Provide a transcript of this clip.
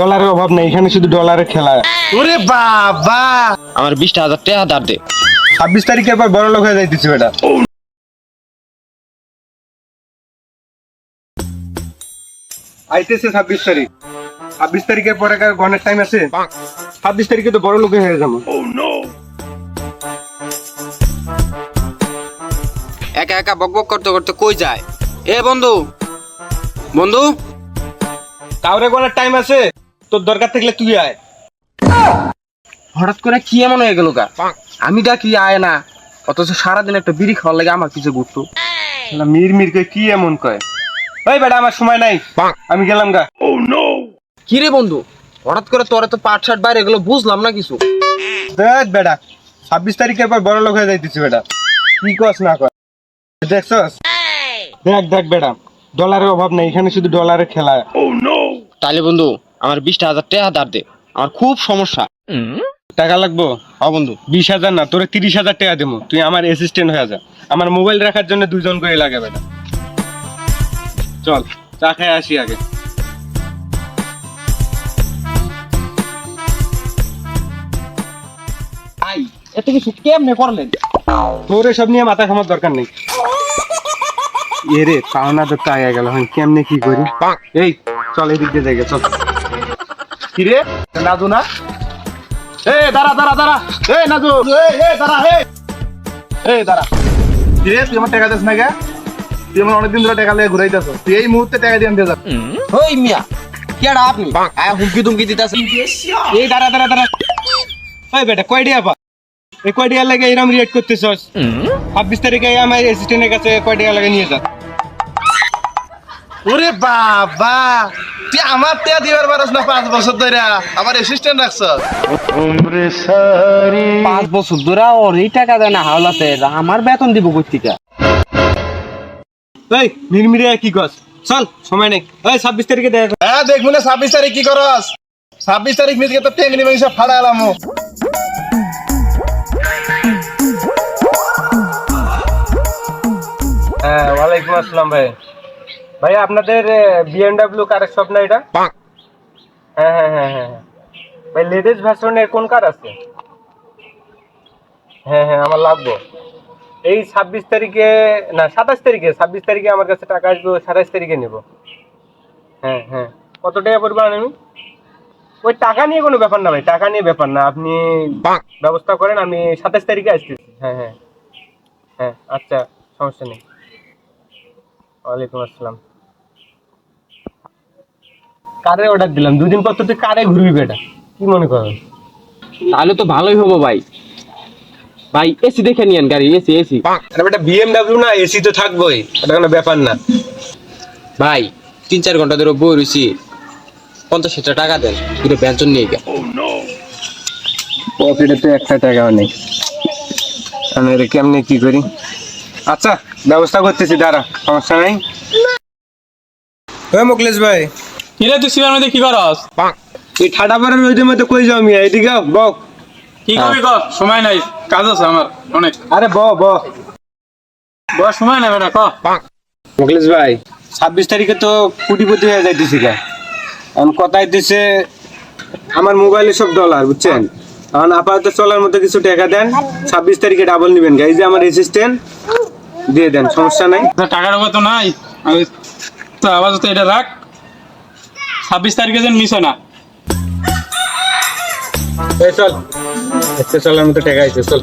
ডলারের অভাব নেই এখানে শুধু ডলারের খেলা। ওরে বাবা! আমার বিশটা হাজার টাকা ধার দে। ছাব্বিশ তারিখে এবার বড় লোক হয়ে যাইতেছি বেটা। আইতেছে ছাব্বিশ তারিখ। ছাব্বিশ তারিখের পরে কার গণের টাইম আছে? ছাব্বিশ তারিখে তো বড় লোক হয়ে যাব। একা একা বক বক করতে করতে কই যায়? এ বন্ধু বন্ধু কাউরে গণের টাইম আছে? তোর দরকার থাকলে তুই আয়। হঠাৎ করে কি এমন হয়ে গেল গা? আমি ডাকি আয় না অথচ সারাদিন একটা বিড়ি খাওয়ার লাগে আমার কিছু ঘুরতো। মির মির কই কি এমন কয়? ওই বেটা আমার সময় নাই। আমি গেলাম গা। কি রে বন্ধু? হঠাৎ করে তোরা তো পাট শার্ট বাইরে এগুলো বুঝলাম না কিছু। দেখ বেটা ছাব্বিশ তারিখের পর বড় লোক হয়ে যাইতেছি বেটা। কি কস না কর দেখছস? দেখ দেখ বেটা ডলারের অভাব নেই এখানে শুধু ডলারের খেলা। তাহলে বন্ধু আমার বিশটা হাজার টাকা ধার দে। আমার খুব সমস্যা। টাকা লাগবো? হ্যাঁ বন্ধু বিশ হাজার না তোরে তিরিশ হাজার টাকা দেবো। তুই আমার অ্যাসিস্ট্যান্ট হয়ে যা। আমার মোবাইল রাখার জন্য দুজন করে লাগে বেটা চল চা খেয়ে আসি আগে। এত কিছু কেমনে করলেন? তোর সব নিয়ে মাথা খামার দরকার নেই। এ রে পাওনা তো টাকা গেল। কেমনে কি করি? এই চল এদিক দিয়ে যাই চল। কি রে? নাজু না? এ দাঁড়া দাঁড়া দাঁড়া। এ নাজু। এ দাঁড়া এ এ দাঁড়া। কি রে তুই আমার টাকা দিস না গে তুই আমার অনেকদিন ধরে টাকা লিয়ে ঘুরাইতেছ। তুই এই মুহূর্তে টাকা দিয়ে আনতে যা ওই মিয়া কেডা আপনি? আয় হুমকি তুমকি দিতেছেন এই দাঁড়া দাঁড়া দাঁড়া। ওই বেটা কয় ডিয়া পা এই কয় ডিয়া লাগে এরম রিয়েক্ট করতেছস? ছাব্বিশ তারিখে আমার অ্যাসিস্ট্যান্টের কাছে কয় ডিয়া লাগে নিয়ে যা। ওরে বাবা তুই আমার টাকা দিবার পারস না পাঁচ বছর ধরে আমার অ্যাসিস্ট্যান্ট রাখছ পাঁচ বছর ধরে ওর এই টাকা দেয় না হাওলাতে আমার বেতন দিব কর্তিকা এই মিরমিরে কি কস? চল সময় নেই। ওই ছাব্বিশ তারিখে দেখা। হ্যাঁ দেখব না ছাব্বিশ তারিখ কি করস? ছাব্বিশ তারিখ মিজকে তো টেঙ্গি মেঙ্গি সব ফাড়া এলাম। হ্যাঁ ওয়ালাইকুম আসসালাম ভাই। ভাই আপনাদের বিএমডাব্লিউ কারের শপ না এটা? হ্যাঁ হ্যাঁ হ্যাঁ হ্যাঁ হ্যাঁ। ভাই লেটেস্ট ভার্সনের কোন কার আছে? হ্যাঁ হ্যাঁ আমার লাগবো। এই ছাব্বিশ তারিখে না সাতাশ তারিখে ছাব্বিশ তারিখে আমার কাছে টাকা আসবে সাতাশ তারিখে নেব। হ্যাঁ হ্যাঁ। কত টাকা পড়বে আমি ওই টাকা নিয়ে কোনো ব্যাপার না ভাই টাকা নিয়ে ব্যাপার না। আপনি ব্যবস্থা করেন আমি সাতাশ তারিখে আসতেছি। হ্যাঁ হ্যাঁ। হ্যাঁ আচ্ছা সমস্যা নেই। ওয়ালাইকুম আসসালাম। কারে অর্ডার দিলাম? দুদিন পর তো তুই কারে ঘুরবি বেটা? কি মনে করেন তাহলে তো ভালোই হব ভাই। ভাই এসি দেখে নিয়েন গাড়ি এসি এসি আরে বেটা বিএমডাব্লিউ না এসি তো থাকবোই। এটা কোনো ব্যাপার না। ভাই তিন চার ঘণ্টা ধরে বই রয়েছি পঞ্চাশ হাজার টাকা দেন দুটো ব্যঞ্জন নিয়ে গে পকেটে তো একটা টাকাও নেই। আমি এটা কেমনে কি করি? আচ্ছা ব্যবস্থা করতেছি দাঁড়া সমস্যা নাই। হ্যাঁ মুকলেশ ভাই কিরে তুই সিনেমার মধ্যে কি করস? তুই ঠাডা পাড়ার রোদের মধ্যে কই যাও মিয়া? এদিকে আও, বক। কি করবি কর সময় নাই কাজ আছে আমার অনেক। আরে ব ব। বড় সময় নাই বেটা ক? মুকলেশ ভাই ছাব্বিশ তারিখে তো কোটিপতি হয়ে যাইতেছি গা। এখন কথাই দিছে আমার মোবাইলে সব ডলার বুঝছেন? এখন আপাতত চলার মতো কিছু টাকা দেন ছাব্বিশ তারিখে ডাবল নিবেন গা। এই যে আমার অ্যাসিস্ট্যান্ট দিয়ে দেন সমস্যা নাই। টাকার কথা নাই আমি তো এটা রাখ। ছাব্বিশ তারিখে যেন মিস হয় না। চল একটা চলার মতো টাকা আছে চল।